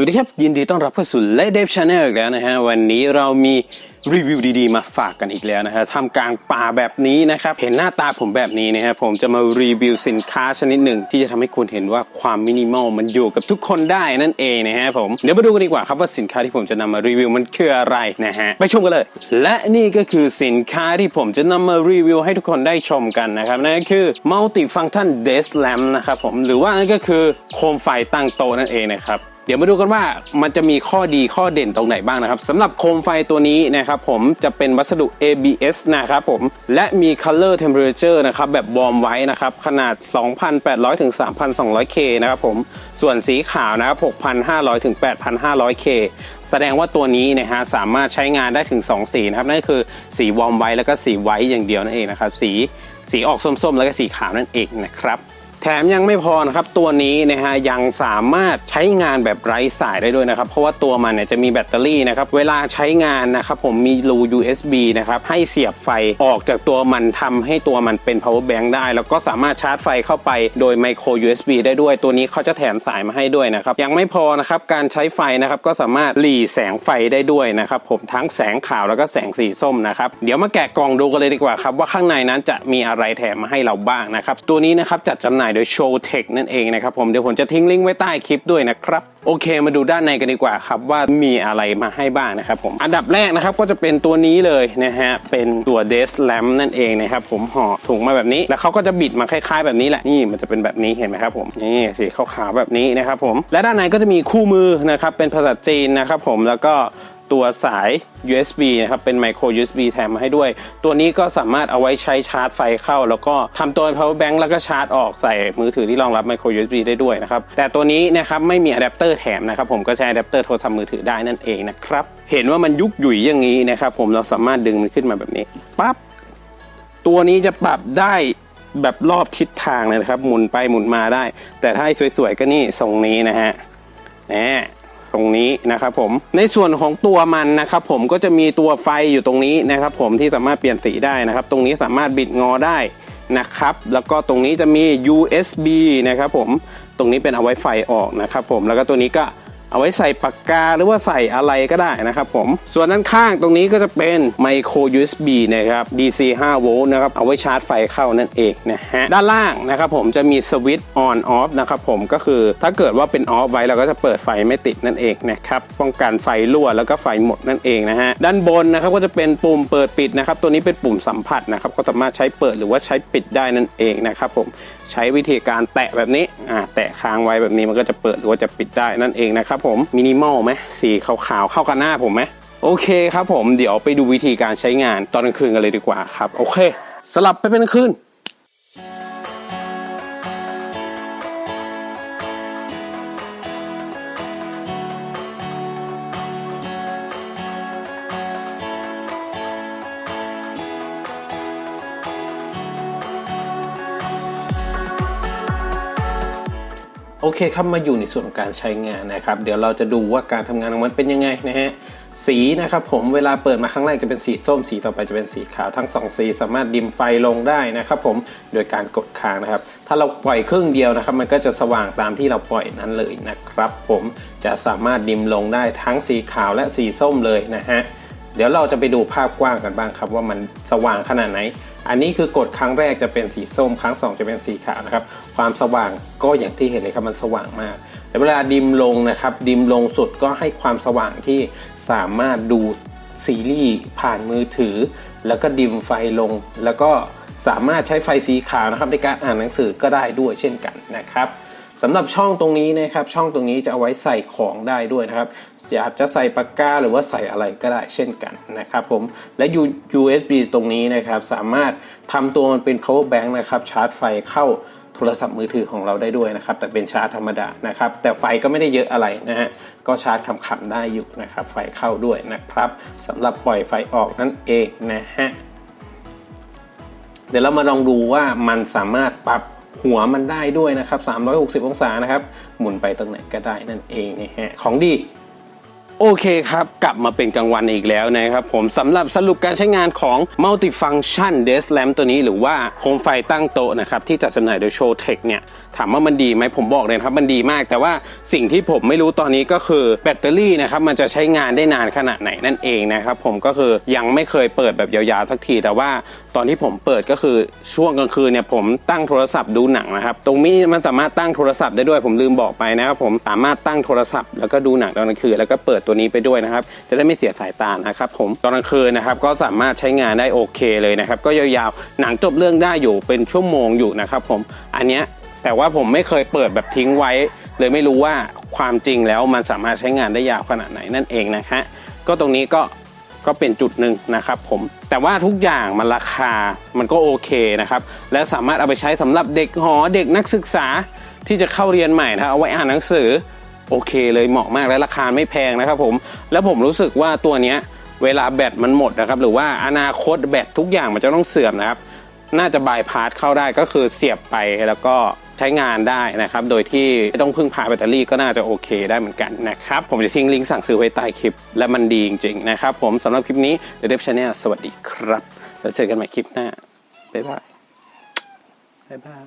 สวัสดีครับ ยินดีต้อนรับเข้าสู่ Let Dev Channel อีกแล้วนะฮะ วันนี้เรามีรีวิวดีๆ มาฝากกันอีกแล้วนะฮะทำกลางป่าแบบนี้นะครับ เห็นหน้าตาผมแบบนี้นะฮะผมจะมารีวิวสินค้าชนิดหนึ่ง ที่จะทำให้คุณเห็นว่าความมินิมอลมันอยู่กับทุกคนได้นั่นเองนะฮะผมเดี๋ยวมาดูกันดีกว่าครับว่าสินค้าที่ผมจะนำมารีวิวมันคืออะไรนะฮะไปชมกันเลย และนี่ก็คือสินค้าที่ผมจะนำมารีวิวให้ทุกคนได้ชมกันนะครับนั่นก็คือ Multifunction Desk Lamp นะครับผมหรือว่านั่นก็คือโคมไฟตั้งโต๊ะนั่นเองนะครับ เดี๋ยวมาดูกันว่ามันจะมีข้อดีข้อเด่นตรงไหนบ้างนะครับสำหรับโคมไฟตัวนี้นะครับผมจะเป็นวัสดุ ABS นะครับผมและมี color temperature นะครับแบบวอร์มไว้นะครับขนาด 2,800ถึง 3,200K นะครับผมส่วนสีขาวนะครับ6,500ถึง 8,500K แสดงว่าตัวนี้นะฮะสามารถใช้งานได้ถึง 2 สีนะครับนั่นคือสีวอร์มไว้แล้วก็สีไว้อย่างเดียวนั่นเองนะครับสีสีออกส้มๆ แล้วก็สีขาวนั่นเองนะครับ ถมยังไม่พอนะครับตัวนี้นะฮะยังสามารถใช้งานแบบไร้สายได้ด้วยนะครับ เพราะว่าตัวมันเนี่ยจะมีแบตเตอรี่นะครับเวลาใช้งานนะครับผมมีรู USB นะครับให้เสียบไฟออกจากตัวมันทำให้ตัวมันเป็น power bank ได้ แล้วก็สามารถชาร์จไฟเข้าไปโดย micro USB ได้ด้วย ตัวนี้เขาจะแถมสายมาให้ด้วยนะครับยังไม่พอนะครับการใช้ไฟนะครับก็สามารถหลีแสงไฟได้ด้วยนะครับผมทั้งแสงขาวแล้วก็แสงสีส้มนะครับเดี๋ยวมาแกะกล่องดูกันเลยดีกว่าครับว่าข้างในนั้นจะมีอะไรแถมมาให้เราบ้างนะครับตัวนี้นะครับจัดจำหน่ายโดย Showtech นั่นเองนะครับผมเดี๋ยวผมจะทิ้งลิงก์ไว้ใต้คลิปด้วยนะครับโอเค มาดูด้านในกันดีกว่าครับว่ามีอะไรมาให้บ้างนะครับผมอันดับแรกนะครับก็จะเป็นตัวนี้เลยนะฮะเป็นตัว Desk Lamp นั่นเองนะครับผมห่อถุงมาแบบนี้ แล้วเขาก็จะบิดมาคล้ายๆ แบบนี้แหละนี่มันจะเป็นแบบนี้เห็นไหมครับผมนี่สีขาวๆแบบนี้นะครับผมและด้านในก็จะมีคู่มือนะครับเป็นภาษาจีนนะครับผมแล้วก็ ตัวสาย USB นะครับ เป็น micro USB แถมมาให้ด้วย ตัวนี้ก็สามารถเอาไว้ใช้ชาร์จไฟเข้า แล้วก็ทำตัวเป็น power bank แล้วก็ชาร์จออกใส่มือถือที่รองรับ micro USB ได้ด้วยนะครับ แต่ตัวนี้นะครับไม่มีอะแดปเตอร์แถมนะครับ ผมก็ใช้อะแดปเตอร์โทรศัพท์มือถือได้นั่นเองนะครับ เห็นว่ามันยุกหยุยอย่างนี้นะครับ ผมเราสามารถดึงมันขึ้นมาแบบนี้ปั๊บ ตัวนี้จะปรับได้แบบรอบทิศทางเลยนะครับ หมุนไปหมุนมาได้ แต่ถ้าให้สวยๆก็นี่ทรงนี้นะฮะแหม ตรงนี้นะครับผมในส่วนของตัวมันนะครับผมก็จะมีตัวไฟอยู่ตรงนี้นะครับผมที่สามารถเปลี่ยนสีได้นะครับ ตรงนี้สามารถบิดงอได้นะครับ แล้วก็ตรงนี้จะมี USB นะครับผมตรงนี้เป็นเอาไว้ไฟออกนะครับผมแล้วก็ตัวนี้ก็ เอาไว้ใส่ปากกาหรือว่าใส่อะไรก็ได้นะครับผมส่วนด้านข้างตรงนี้ก็จะเป็น micro USB นะครับ DC 5 โวลต์นะครับเอาไว้ชาร์จไฟเข้านั่นเองนะฮะด้านล่างนะครับผมจะมีสวิตช์ on off นะครับผมก็คือถ้าเกิดว่าเป็น off ไว้เราก็จะเปิดไฟไม่ติดนั่นเองนะครับป้องกันไฟรั่วแล้วก็ไฟหมดนั่นเองนะฮะด้านบนนะครับก็จะเป็นปุ่มเปิดปิดนะครับตัวนี้เป็นปุ่มสัมผัสนะครับก็สามารถใช้เปิดหรือว่าใช้ปิดได้นั่นเองนะครับผมใช้วิธีการแตะแบบนี้อ่าแตะค้างไว้แบบนี้มันก็จะเปิดหรือว่าจะปิดได้นั่นเองนะครับผมมินิมอลไหมสีขาวๆเข้ากับหน้าผมไหมโอเคครับผมเดี๋ยวไปดูวิธีการใช้งานตอนกลางคืนกันเลยดีกว่าครับ โอเคสลับไปเป็นกลางคืน โอเคครับมาอยู่ในส่วนของการใช้งานนะครับ เดี๋ยวเราจะดูว่าการทำงานของมันเป็นยังไงนะฮะสีนะครับผมเวลาเปิดมาครั้งแรกจะเป็นสีส้มสีต่อไปจะเป็นสีขาวทั้งสองสีสามารถดิมไฟลงได้นะครับผมโดยการกดค้างนะครับ ถ้าเราปล่อยครึ่งเดียวนะครับ มันก็จะสว่างตามที่เราปล่อยนั้นเลยนะครับ ผมจะสามารถดิมลงได้ทั้งสีขาวและสีส้มเลยนะฮะ เดี๋ยวเราจะไปดูภาพกว้างกันบ้างครับว่ามันสว่างขนาดไหน อันนี้คือกดครั้งแรกจะเป็นสีส้ม ครั้งสองจะเป็นสีขาวนะครับ ความสว่างก็อย่างที่เห็นเลยครับมันสว่างมากแต่เวลาดิมลงนะครับ ดิมลงสุดก็ให้ความสว่างที่สามารถดูซีรีส์ผ่านมือถือ แล้วก็ดิมไฟลง แล้วก็สามารถใช้ไฟสีขาวนะครับในการอ่านหนังสือก็ได้ด้วยเช่นกันนะครับ สำหรับช่องตรงนี้นะครับ ช่องตรงนี้จะเอาไว้ใส่ของได้ด้วยนะครับอยากจะใส่ปากกาหรือว่าใส่อะไรก็ได้เช่นกันนะครับผมและ USB ตรงนี้นะครับสามารถทำตัวมันเป็น power bank นะครับชาร์จไฟเข้าโทรศัพท์มือถือของเราได้ด้วยนะครับ แต่เป็นชาร์จธรรมดานะครับ แต่ไฟก็ไม่ได้เยอะอะไรนะฮะก็ชาร์จขำๆได้อยู่นะครับ ไฟเข้าด้วยนะครับสำหรับปล่อยไฟออกนั่นเองนะฮะเดี๋ยวเรามาลองดูว่ามันสามารถปรับ หัวมันได้ด้วยนะครับ 360 องศานะครับ หมุนไปตรงไหนก็ได้นั่นเองนะฮะ ของดี โอเคครับ กลับมาเป็นกลางวันอีกแล้วนะครับผมสำหรับสรุปการใช้งานของ Multifunction Desk Lamp ตัวนี้หรือว่าโคมไฟตั้งโต๊ะนะครับ ที่จัดจำหน่ายโดย Showtech เนี่ย ถามว่ามันดีไหมผมบอกเลยครับ มันดีมาก แต่ว่าสิ่งที่ผมไม่รู้ตอนนี้ก็คือแบตเตอรี่นะครับ มันจะใช้งานได้นานขนาดไหนนั่นเองนะครับผมก็คือยังไม่เคยเปิดแบบยาวๆสักที แต่ว่าตอนที่ผมเปิดก็คือช่วงกลางคืนเนี่ยผมตั้งโทรศัพท์ดูหนังนะครับ ตรงนี้มันสามารถตั้งโทรศัพท์ได้ด้วยผมลืมบอกไปนะครับผมสามารถตั้งโทรศัพท์แล้วก็ดูหนังตอนกลางคืนแล้วก็เปิดตัวนี้ไปด้วยนะครับ จะได้ไม่เสียสายตานะครับผมตอนกลางคืนนะครับก็สามารถใช้งานได้โอเคเลยนะครับก็ยาวๆหนังจบเรื่องได้อยู่เป็นชั่วโมงอยู่นะครับผมอันเนี้ยแต่ว่าผมไม่เคยเปิดแบบทิ้งไว้ เลยไม่รู้ว่าความจริงแล้วมันสามารถใช้งานได้ยาวขนาดไหนนั่นเองนะฮะก็ตรงนี้ก็ก็เป็นจุดหนึ่งนะครับผมแต่ว่าทุกอย่างมันราคามันก็โอเคนะครับและสามารถเอาไปใช้สำหรับเด็กหอเด็กนักศึกษาที่จะเข้าเรียนใหม่นะเอาไว้อ่านหนังสือ โอเคเลยเหมาะมากและราคาไม่แพงนะครับผมแล้วผมรู้สึกว่าตัวเนี้ยเวลาแบตมันหมดนะครับหรือว่าอนาคตแบตทุกอย่างมันจะต้องเสื่อมนะครับน่าจะบายพาสเข้าได้ก็คือเสียบไปแล้วก็ใช้งานได้นะครับ โดยที่ไม่ต้องพึ่งพาแบตเตอรี่ก็น่าจะโอเคได้เหมือนกันนะครับ ผมจะทิ้งลิงก์สั่งซื้อไว้ใต้คลิป และมันดีจริงๆนะครับ ผมสำหรับคลิปนี้เดฟชาแนลสวัสดีครับ แล้วเจอกันใหม่คลิปหน้า บ๊ายบาย บ๊ายบาย